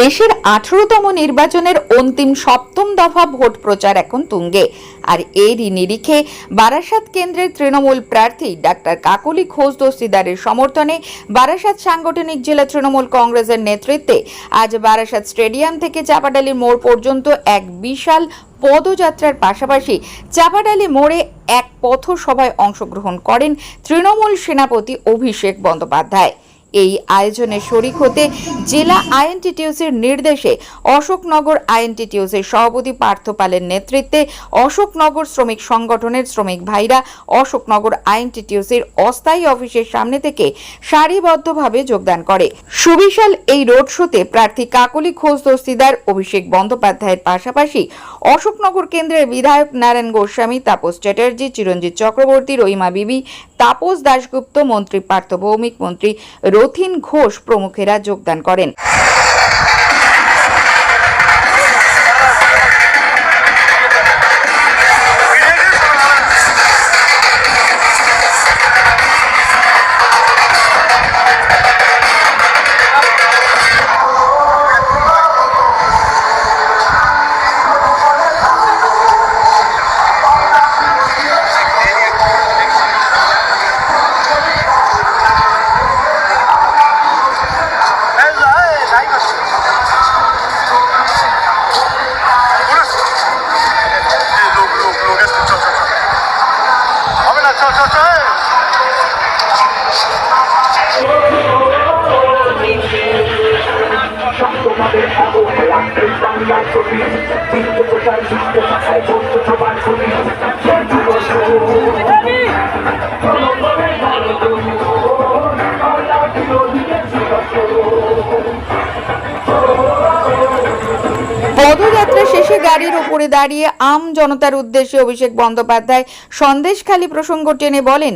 দেশের আঠারোতম নির্বাচনের অন্তিম সপ্তম দফা ভোট প্রচার এখন তুঙ্গে। আর এরই নিরিখে বারাসাত কেন্দ্রের তৃণমূল প্রার্থী ডাক্তার কাকলি ঘোষ দস্তিদারের সমর্থনে বারাসাত সাংগঠনিক জেলা তৃণমূল কংগ্রেসের নেতৃত্বে আজ বারাসাত স্টেডিয়াম থেকে চাপাডালির মোড় পর্যন্ত এক বিশাল পদযাত্রার পাশাপাশি চাপাডালি মোড়ে এক পথসভায় অংশগ্রহণ করেন তৃণমূল সেনাপতি অভিষেক বন্দ্যোপাধ্যায়। এই আয়োজনে শরিক হতে জেলা আইএনটিটিউসির নির্দেশে অশোকনগর আইএনটিটিউসির সভাপতি পার্থ পালের নেতৃত্বে অশোকনগর শ্রমিক সংগঠনের শ্রমিক ভাইরা অশোকনগর আইএনটিটিউসির অস্থায়ী অফিসের সামনে থেকে সারিবদ্ধভাবে যোগদান করে। সুবিশাল এই রোড শোতে প্রার্থী কাকলি ঘোষ দস্তিদার অভিষেক বন্দ্যোপাধ্যায়ের পাশাপাশি অশোকনগর কেন্দ্রের বিধায়ক নারায়ণ গোস্বামী, তাপস চ্যাটার্জি, চিরঞ্জিত চক্রবর্তী, রহিমা বিবি, তাপস দাশগুপ্ত, মন্ত্রী পার্থ ভৌমিক, মন্ত্রী রথিন ঘোষ প্রমুখেরা যোগদান করেন। তোমাদের আবহাওয়া রাখতে বাংলা ছবি চিত্র প্রচার চিত্র শাখায় বন্ধু সবার ছবি পদযাত্রা শেষে গাড়ির উপরে দাঁড়িয়ে আম জনতার উদ্দেশ্যে অভিষেক বন্দ্যোপাধ্যায় সন্দেশখালী প্রসঙ্গ টেনে বলেন,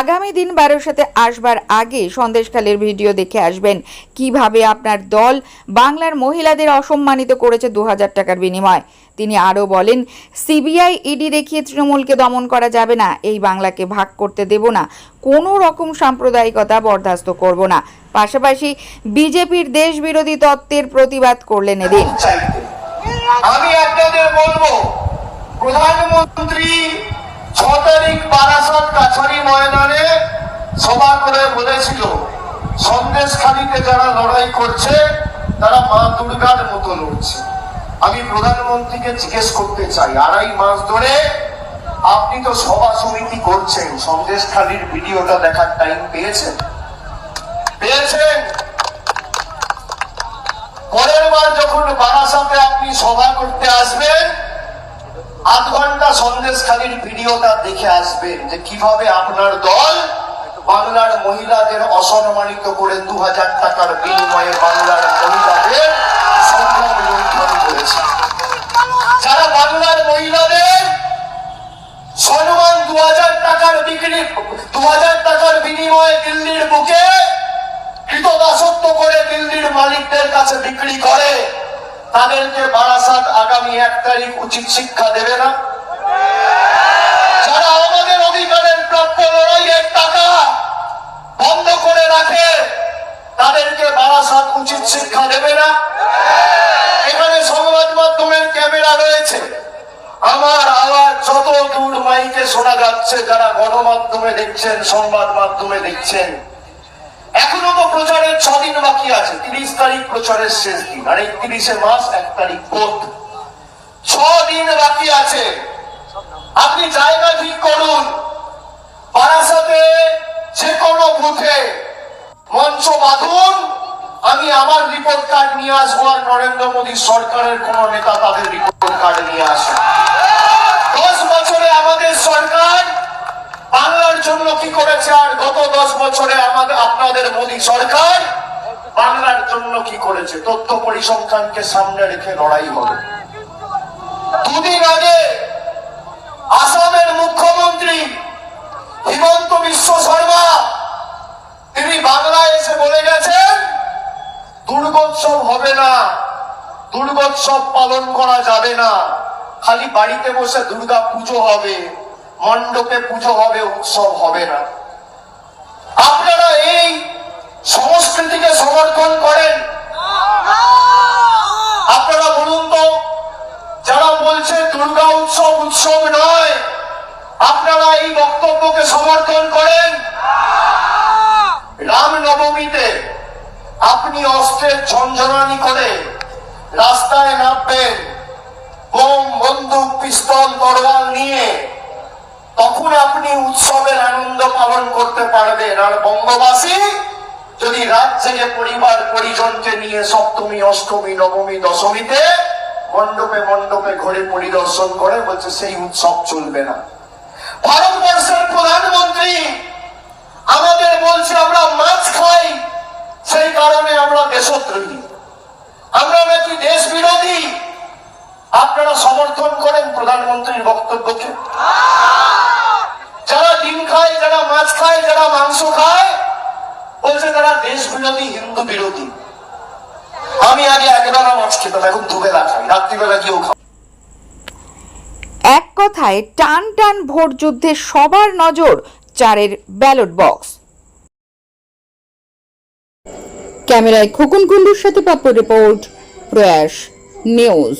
আগামী দিন বারোসাতে আসবার আগে সন্দেশখালীর ভিডিও দেখে আসবেন। কীভাবে আপনার দল বাংলার মহিলাদের অসম্মানিত করেছে দু হাজার টাকার বিনিময়? তিনি আরও বলেন, সিবিআই, ইডি দেখিয়ে তৃণমূলকে দমন করা যাবে না। এই বাংলাকে ভাগ করতে দেব না। কোনো রকম সাম্প্রদায়িকতা বরদাস্ত করব না। পাশাপাশি বিজেপির দেশ বিরোধী তত্ত্বের প্রতিবাদ করলেন এদিন। আমি আপনাদের বলব, প্রধানমন্ত্রী ছ তারিখ বারাসাত কাছারি ময়দানে সভা করে বলেছিল সন্দেশখালীতে যারা লড়াই করছে, তারা মা দুর্গার মতো লড়ছে। আমি প্রধানমন্ত্রীকে জিজ্ঞেস করতে চাই, আড়াই মাস ধরে আপনি তো সভা সমিতি করছেন, সন্দেশ সন্দেশখালীর ভিডিওটা দেখার টাইম পেয়েছেন? পেয়েছেন? পরের বার যখন বারাসাতে আপনি সভা করতে আসবেন, আধ ঘণ্টা সন্দেশখালীর ভিডিওটা দেখে আসবেন যে কীভাবে আপনার দল বাংলার মহিলাদের অসম্মানিত করে দু হাজার টাকার বিনিময়ে বাংলার মহিলাদের যারা বাংলার মহিলাদের সম্মান দু হাজার টাকার বিক্রি দু হাজার টাকার বিনিময়ে দিল্লির বুকে কৃতদাসত্ব করে দিল্লির মালিকদের কাছে বিক্রি করে তাদেরকে বারাসাত আগামী এক তারিখ উচিত শিক্ষা দেবে না। যারা আমাদের অধিকারের প্রাপ্য লড়াইয়ের টাকা বন্ধ করে রাখে, তাদেরকে বারাসাত উচিত শিক্ষা দেবে না। এখানে সংবাদ মাধ্যমের ক্যামেরা রয়েছে। আমার আওয়াজ যত দূর মাইকে শোনা যাচ্ছে, যারা গণমাধ্যমে দেখছেন, সংবাদ মাধ্যমে দেখছেন এখনও তো প্রচারের ছদিন বাকি আছে, তিরিশ তারিখ প্রচারের শেষ দিন, আর একত্রিশে মাস এক তারিখ বোধ ছ দিন বাকি আছে। আপনি জায়গা ঠিক করুন। যে কোনো বুথে মঞ্চ বাঁধুন। আমি আমার রিপোর্ট কার্ড নিয়ে আসব আর নরেন্দ্র মোদী সরকারের কোন নেতা তাদের রিপোর্ট কার্ড নিয়ে আসে। দশ বছরে আমাদের সরকার বাংলার জন্য কি করেছে আর দশ বছরে আমাদের, আপনাদের মোদী সরকার বাংলার জন্য কি করেছে? তথ্য পরিসংখ্যানকে সামনে রেখে লড়াই হবে। দুদিন আগে আসামের মুখ্যমন্ত্রী হিমন্ত বিশ্ব শর্মা, তিনি বাংলায় এসে বলে গেছেন, দুর্গোৎসব হবে না, দুর্গোৎসব পালন করা যাবে না, খালি বাড়িতে বসে দুর্গা পুজো হবে, মণ্ডপে পুজো হবে, উৎসব হবে না। আপনারা এই সংস্কৃতিকে সমর্থন করেন। আপনারা বলুন তো, যারা বলছে দুর্গা উৎসব উৎসব নয়, আপনারা এই বক্তব্যকে সমর্থন করেন? রামনবমীতে আপনি অস্ত্রের ঝঞ্ঝনানি করে রাস্তায় নামবেন, বোম, বন্দুক, পিস্তল, তরোয়াল নিয়ে তখন আপনি উৎসবের আনন্দ পালন করতে পারবেন। আর বঙ্গবাসী, যদি রাত জেগে পরিবার পরিজনকে নিয়ে সপ্তমী, অষ্টমী, নবমী, দশমীতে মণ্ডপে মণ্ডপে ঘুরে পরিদর্শন করে, বলছে সেই উৎসব চলবে না। ভারতবর্ষের প্রধানমন্ত্রী আমাদের বলছে, আমরা মাছ খাই। সেই কারণে আমরা দেশদ্রোহী। আমরা নাকি দেশ বিরোধী আপনারা সমর্থন করেন প্রধানমন্ত্রীর বক্তব্যকে? যারা মাছ খায় যারা মাংস খায় বলছে তারা দেশ বিরোধী হিন্দু বিরোধী। আমি আগে একবেলা মাছ খেতাম এখন দুবেলা খাই রাত্রিবেলা গিয়েও খাই এক কথায় টান টান ভোট যুদ্ধে সবার নজর চারের ব্যালট বক্স। ক্যামেরায় খোকন কুণ্ডুর সাথে রিপোর্ট প্রয়াস নিউজ।